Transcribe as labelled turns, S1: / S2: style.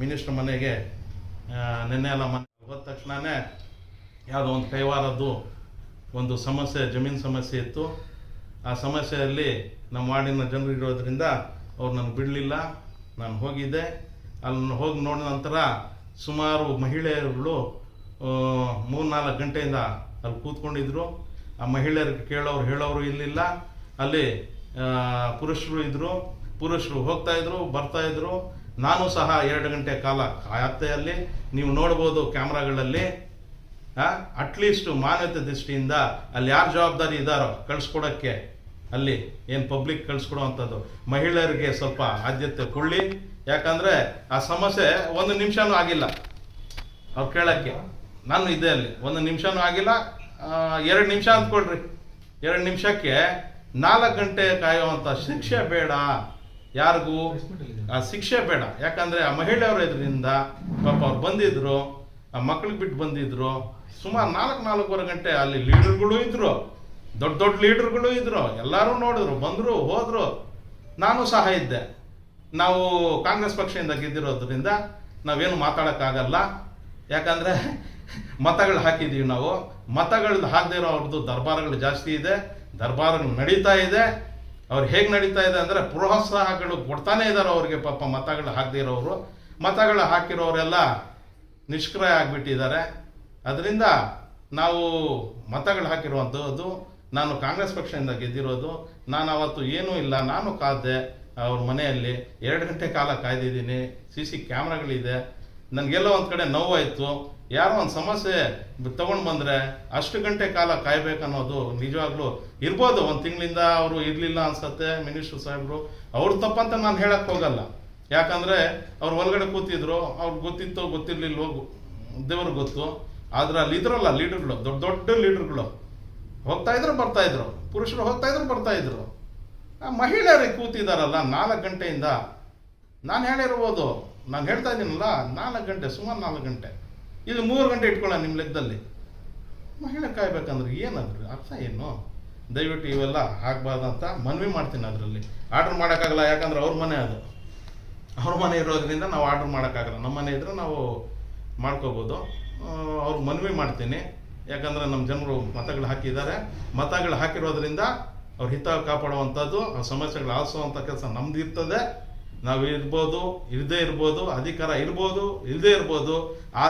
S1: Minister ಮನೆಗೆ ನಿನ್ನೆ ಎಲ್ಲ ಮನೆ ಹೋದ ತಕ್ಷಣವೇ ಯಾವುದೋ ಒಂದು ಕೈವಾರದ್ದು ಒಂದು ಸಮಸ್ಯೆ, ಜಮೀನು ಸಮಸ್ಯೆ ಇತ್ತು. ಆ ಸಮಸ್ಯೆಯಲ್ಲಿ ನಮ್ಮ ವಾರ್ಡಿನ ಜನರು ಇರೋದ್ರಿಂದ ಅವ್ರು ನನಗೆ ಬಿಡಲಿಲ್ಲ, ನಾನು ಹೋಗಿದ್ದೆ. ಅಲ್ಲಿ ಹೋಗಿ ನೋಡಿದ ನಂತರ ಸುಮಾರು ಮಹಿಳೆಯರುಗಳು ಮೂರು ನಾಲ್ಕು ಗಂಟೆಯಿಂದ ಅಲ್ಲಿ ಕೂತ್ಕೊಂಡಿದ್ರು. ಆ ಮಹಿಳೆಯರಿಗೆ ಕೇಳೋರು, ಹೇಳೋರು ಇರಲಿಲ್ಲ. ಅಲ್ಲಿ ಪುರುಷರು ಇದ್ದರು ಪುರುಷರು ಹೋಗ್ತಾ ಬರ್ತಾಯಿದ್ರು ನಾನು ಸಹ ಎರಡು ಗಂಟೆ ಕಾಲ ಕಾಯತ್ತೆಯಲ್ಲಿ ನೀವು ನೋಡ್ಬೋದು ಕ್ಯಾಮ್ರಾಗಳಲ್ಲಿ ಅಟ್ಲೀಸ್ಟು ಮಾನ್ಯತೆ ದೃಷ್ಟಿಯಿಂದ ಅಲ್ಲಿ ಯಾರು ಜವಾಬ್ದಾರಿ ಇದ್ದಾರೋ ಕಳಿಸ್ಕೊಡೋಕ್ಕೆ ಅಲ್ಲಿ ಏನು ಪಬ್ಲಿಕ್ ಕಳಿಸ್ಕೊಡುವಂಥದ್ದು. ಮಹಿಳೆಯರಿಗೆ ಸ್ವಲ್ಪ ಆದ್ಯತೆ ಕೊಡಲಿ. ಯಾಕಂದರೆ ಆ ಸಮಸ್ಯೆ ಒಂದು ನಿಮಿಷನೂ ಆಗಿಲ್ಲ. ಅವ್ರು ಕೇಳೋಕ್ಕೆ. ನಾನು ಇದ್ದೆ ಅಲ್ಲಿ. ಒಂದು ನಿಮಿಷನೂ ಆಗಿಲ್ಲ. ಎರಡು ನಿಮಿಷ ಅಂದ್ಕೊಳ್ರಿ. ಎರಡು ನಿಮಿಷಕ್ಕೆ ನಾಲ್ಕು ಗಂಟೆ ಕಾಯುವಂಥ ಶಿಕ್ಷೆ ಬೇಡ. ಯಾರಿಗೂ ಆ ಶಿಕ್ಷೆ ಬೇಡ. ಯಾಕಂದ್ರೆ ಆ ಮಹಿಳೆಯವರು ಇದರಿಂದ ಪಾಪ ಅವ್ರು ಬಂದಿದ್ರು ಆ ಮಕ್ಳಿಗೆ ಬಿಟ್ಟು ಬಂದಿದ್ರು. ಸುಮಾರು ನಾಲ್ಕು ನಾಲ್ಕೂವರೆ ಗಂಟೆ ಅಲ್ಲಿ ಲೀಡರ್ಗಳು ಇದ್ರು. ದೊಡ್ಡ ದೊಡ್ಡ ಲೀಡರ್ಗಳು ಇದ್ರು. ಎಲ್ಲರೂ ನೋಡಿದ್ರು ಬಂದರು ಹೋದ್ರು. ನಾನು ಸಹ ಇದ್ದೆ. ನಾವು ಕಾಂಗ್ರೆಸ್ ಪಕ್ಷದಿಂದ ಗೆದ್ದಿರೋದ್ರಿಂದ ನಾವೇನು ಮಾತಾಡೋಕ್ಕಾಗಲ್ಲ. ಯಾಕಂದ್ರೆ ಮತಗಳು ಹಾಕಿದ್ದೀವಿ ನಾವು. ಮತಗಳು ಹಾಕದೇ ಇರೋ ಅವ್ರದ್ದು ದರ್ಬಾರ್ಗಳು ಜಾಸ್ತಿ ಇದೆ. ದರ್ಬಾರ್ಗಳು ನಡೀತಾ ಇದೆ. ಅವ್ರು ಹೇಗೆ ನಡೀತಾ ಇದೆ ಅಂದರೆ ಪ್ರೋತ್ಸಾಹಗಳು ಕೊಡ್ತಾನೆ ಇದ್ದಾರೆ ಅವ್ರಿಗೆ ಪಾಪ ಮತಗಳು ಹಾಕದಿರೋರು ಮತಗಳು ಹಾಕಿರೋರೆಲ್ಲ ನಿಷ್ಕ್ರಿಯ ಆಗಿಬಿಟ್ಟಿದ್ದಾರೆ. ಅದರಿಂದ ನಾವು ಮತಗಳು ಹಾಕಿರುವಂಥದ್ದು ನಾನು ಕಾಂಗ್ರೆಸ್ ಪಕ್ಷದಿಂದ ಗೆದ್ದಿರೋದು, ನಾನು ಅವತ್ತು ಏನೂ ಇಲ್ಲ, ನಾನು ಕಾದೆ ಅವ್ರ ಮನೆಯಲ್ಲಿ ಎರಡು ಗಂಟೆ ಕಾಲ ಕಾಯ್ದಿದ್ದೀನಿ, ಸಿ ಸಿ ಕ್ಯಾಮ್ರಾಗಳಿದೆ ನನಗೆಲ್ಲೋ ಒಂದು ಕಡೆ ನೋವಾಯಿತು. ಯಾರೋ ಒಂದು ಸಮಸ್ಯೆ ತಗೊಂಡು ಬಂದರೆ ಅಷ್ಟು ಗಂಟೆ ಕಾಲ ಕಾಯ್ಬೇಕನ್ನೋದು ನಿಜವಾಗ್ಲೂ ಇರ್ಬೋದು. ಒಂದು ತಿಂಗಳಿಂದ ಅವರು ಇರಲಿಲ್ಲ ಅನ್ಸತ್ತೆ ಮಿನಿಸ್ಟ್ರು ಸಾಹೇಬರು. ಅವ್ರು ತಪ್ಪಂತ ನಾನು ಹೇಳಕ್ಕೆ ಹೋಗಲ್ಲ. ಯಾಕಂದರೆ ಅವ್ರು ಒಳಗಡೆ ಕೂತಿದ್ರು ಅವ್ರಿಗೆ ಗೊತ್ತಿತ್ತು ಹೋಗು ದೇವ್ರಿಗೆ ಗೊತ್ತು. ಆದ್ರೆ ಅಲ್ಲಿ ಇದ್ರಲ್ಲ ಲೀಡರ್ಗಳು, ದೊಡ್ಡ ದೊಡ್ಡ ಲೀಡರ್ಗಳು. ಹೋಗ್ತಾ ಇದ್ರು, ಬರ್ತಾ ಇದ್ರು. ಪುರುಷರು ಹೋಗ್ತಾ ಇದ್ರು, ಬರ್ತಾ ಇದ್ರು. ಆ ಮಹಿಳೆಯರಿಗೆ ಕೂತಿದಾರಲ್ಲ ನಾಲ್ಕು ಗಂಟೆಯಿಂದ. ನಾನು ಹೇಳಿರ್ಬೋದು ನಾನು ಹೇಳ್ತಾ ಇದ್ದೀನಲ್ಲ ನಾಲ್ಕು ಗಂಟೆ, ಸುಮಾರು ನಾಲ್ಕು ಗಂಟೆ. ಇದು ಮೂರು ಗಂಟೆ ಇಟ್ಕೊಳ್ಳ ನಿಮ್ಮ ಲೆಕ್ಕದಲ್ಲಿ. ಮಹಿಳೆ ಕಾಯ್ಬೇಕಂದ್ರೆ ಏನಾದ್ರು, ಅರ್ಥ ಏನು? ದಯವಿಟ್ಟು ಇವೆಲ್ಲ ಆಗ್ಬಾರ್ದಂತ ಮನವಿ ಮಾಡ್ತೀನಿ ಅದರಲ್ಲಿ. ಆರ್ಡ್ರ್ ಮಾಡೋಕ್ಕಾಗಲ್ಲ, ಯಾಕಂದ್ರೆ ಅವ್ರ ಮನೆ ಅದು. ಅವ್ರ ಮನೆ ಇರೋದ್ರಿಂದ ನಾವು ಆರ್ಡ್ರ್ ಮಾಡೋಕ್ಕಾಗಲ್ಲ. ನಮ್ಮ ಮನೆ ಇದ್ರೆ ನಾವು ಮಾಡ್ಕೋಬೋದು. ಅವ್ರ ಮನವಿ ಮಾಡ್ತೀನಿ. ಯಾಕಂದ್ರೆ ನಮ್ಮ ಜನರು ಮತಗಳು ಹಾಕಿದ್ದಾರೆ. ಮತಗಳು ಹಾಕಿರೋದ್ರಿಂದ ಅವ್ರ ಹಿತ ಕಾಪಾಡುವಂಥದ್ದು, ಆ ಸಮಸ್ಯೆಗಳು ಆಲಿಸುವಂಥ ಕೆಲಸ ನಮ್ದು ಇರ್ತದೆ. ನಾವು ಇರ್ಬೋದು ಇಲ್ಲದೆ ಇರ್ಬೋದು ಅಧಿಕಾರ ಇರ್ಬೋದು ಇಲ್ಲದೆ ಇರ್ಬೋದು ಆ